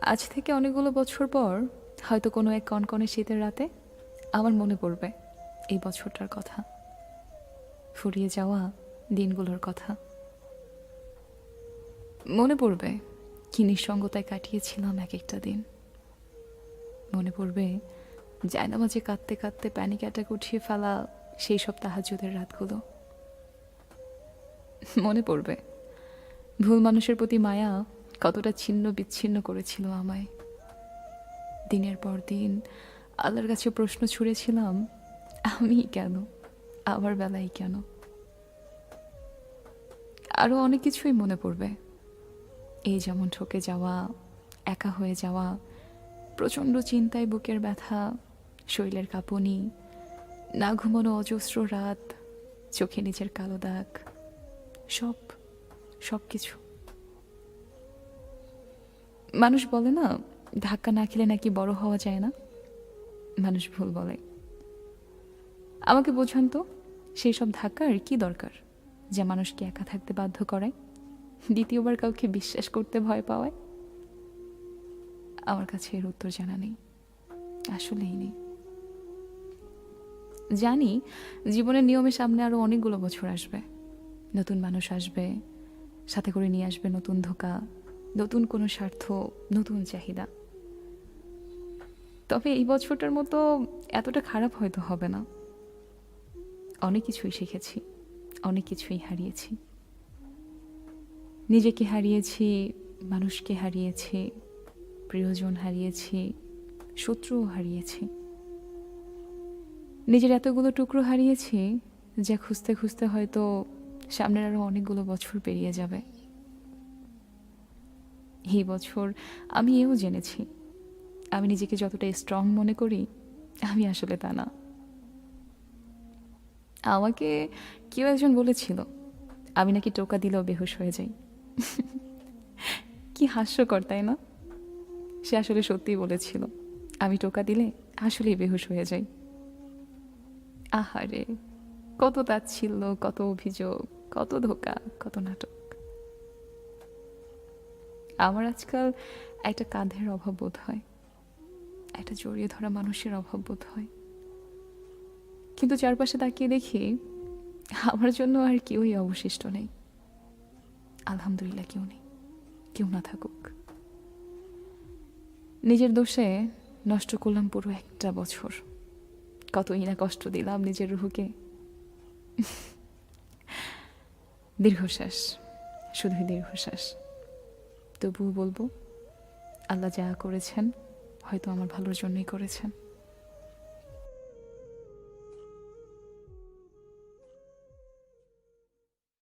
আজ থেকে অনেকগুলো বছর পর হয়তো কোনো এক কনকনে শীতের রাতে আমার মনে পড়বে এই বছরটার কথা। ফুরিয়ে যাওয়া দিনগুলোর কথা। মনে পড়বে কি নিঃসঙ্গতায় কাটিয়েছিলাম এক একটা দিন। মনে পড়বে জায়নামাজে কাঁদতে কাঁদতে প্যানিক অ্যাটাক উঠিয়ে ফেলা সেই সব তাহাজুদের রাতগুলো। মনে পড়বে ভুল মানুষের প্রতি মায়া কতটা ছিন্ন বিচ্ছিন্ন করেছিল আমায়। দিনের পর দিন আল্লাহর কাছে প্রশ্ন ছুঁড়েছিলাম, আমি কেন? আমার বেলায় কেন? আরও অনেক কিছুই মনে পড়বে। এই যেমন ঠকে যাওয়া, একা হয়ে যাওয়া, প্রচণ্ড চিন্তায় বুকের ব্যথা, শরীরের কাঁপুনি, না ঘুমানো অজস্র রাত, চোখে নিচের কালো দাগ, সব সব কিছু মানুষ বলে না, ধাক্কা না খেলে নাকি বড় হওয়া যায় না? মানুষ ভুল বলে। আমাকে বোঝান তো, সেই সব ধাক্কার কি দরকার যা মানুষকে একা থাকতে বাধ্য করে দ্বিতীয়বার কাউকে বিশ্বাস করতে ভয় পাওয়ায়? আমার কাছে এর উত্তর জানা নেই, আসলেই নেই। জানি, জীবনের নিয়মে সামনে আরও অনেকগুলো বছর আসবে। নতুন মানুষ আসবে, সাথে করে নিয়ে আসবে নতুন ধোকা নতুন কোনো স্বার্থ, নতুন চাহিদা। তবে এই বছরটার মতো এতটা খারাপ হয়তো হবে না। অনেক কিছুই শিখেছি, অনেক কিছুই হারিয়েছি। নিজেকে হারিয়েছি, মানুষকে হারিয়েছি, প্রিয়জন হারিয়েছি, শত্রুও হারিয়েছি। নিজের এতগুলো টুকরো হারিয়েছি, যা খুঁজতে খুঁজতে হয়তো সামনের আরও অনেকগুলো বছর পেরিয়ে যাবে। এই বছর আমি এও জেনেছি। আমি নিজেকে যতটা স্ট্রং মনে করি, আমি আসলে তা না। আমাকে কেউ একজন বলেছিল, আমি নাকি টোকা দিলেও বেহুশ হয়ে যাই। কি হাস্যকর, তাই না? সে আসলে সত্যিই বলেছিল, আমি টোকা দিলে আসলেই বেহুশ হয়ে যাই। আহারে, কত তাচ্ছিল্য, কত অভিযোগ, কত ধোকা, কত নাটক। আমার আজকাল একটা কাঁধের অভাব বোধ হয়, একটা জড়িয়ে ধরা মানুষের অভাব বোধ হয়। কিন্তু চারপাশে তাকিয়ে দেখি, আমার জন্য আর কেউই অবশিষ্ট নেই। আলহামদুলিল্লাহ কেউ নেই, কেউ না থাকুক। নিজের দোষে নষ্ট করলাম পুরো একটা বছর। কতই না কষ্ট দিলাম নিজের রুহুকে। দীর্ঘশ্বাস, শুধুই দীর্ঘশ্বাস। তবুও বলব আল্লাহ যা করেছেন হয়তো আমার ভালোর জন্যই করেছেন।